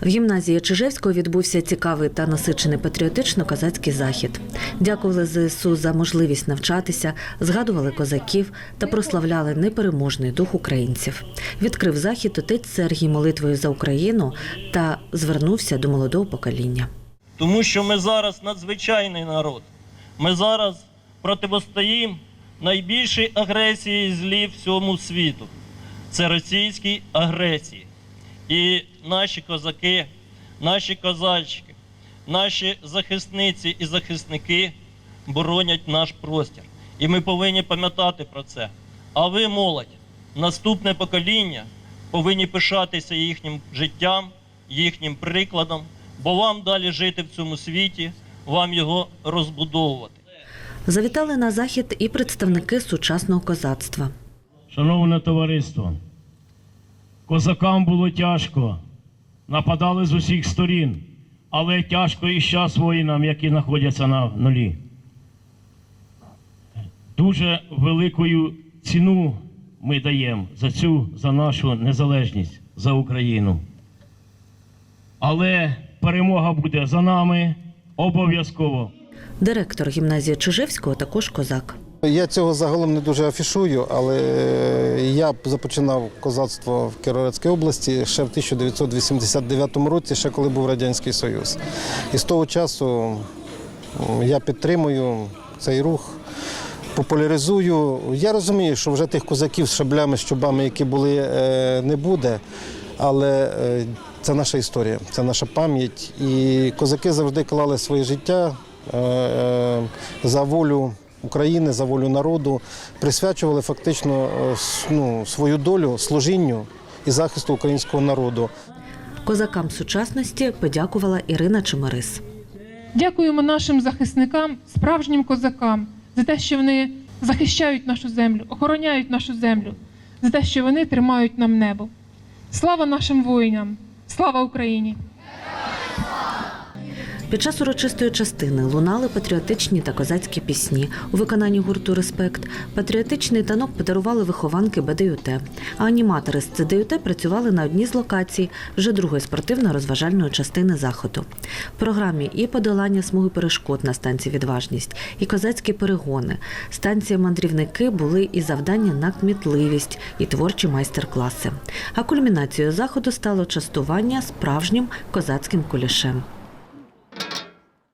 В гімназії Чижевського відбувся цікавий та насичений патріотично-козацький захід. Дякували ЗСУ за можливість навчатися, згадували козаків та прославляли непереможний дух українців. Відкрив захід отець Сергій молитвою за Україну та звернувся до молодого покоління. Тому що ми зараз надзвичайний народ. Ми зараз протистоїмо найбільшій агресії злі всьому світу. Це російській агресії. І наші козаки, наші козачки, наші захисниці і захисники боронять наш простір. І ми повинні пам'ятати про це. А ви, молодь, наступне покоління, повинні пишатися їхнім життям, їхнім прикладом, бо вам далі жити в цьому світі, вам його розбудовувати. Завітали на захід і представники сучасного козацтва. Шановне товариство, козакам було тяжко, нападали з усіх сторін, але тяжко і зараз воїнам, які знаходяться на нулі. Дуже великою ціну ми даємо за цю, за нашу незалежність, за Україну. Але перемога буде за нами обов'язково. Директор гімназії Чижевського також козак. Я цього загалом не дуже афішую, але я започинав козацтво в Кіровоградській області ще в 1989 році, ще коли був Радянський Союз. І з того часу я підтримую цей рух, популяризую. Я розумію, що вже тих козаків з шаблями, з чубами, які були, е, не буде, але е, це наша історія, це наша пам'ять. І козаки завжди клали своє життя е, е, за волю України, за волю народу, присвячували фактично е, ну, свою долю служінню і захисту українського народу. Козакам сучасності подякувала Ірина Чемерис. Дякуємо нашим захисникам, справжнім козакам, за те, що вони захищають нашу землю, охороняють нашу землю, за те, що вони тримають нам небо. Слава нашим воїнам! Слава Україні! Під час урочистої частини лунали патріотичні та козацькі пісні. У виконанні гурту Респект патріотичний танок подарували вихованки БДЮТ. А аніматори з ЦДЮТ працювали на одній з локацій вже другої спортивно-розважальної частини заходу. В програмі і подолання смуги перешкод на станції Відважність, і козацькі перегони. Станція мандрівники були і завдання на кмітливість, і творчі майстер-класи. А кульмінацією заходу стало частування справжнім козацьким кулішем.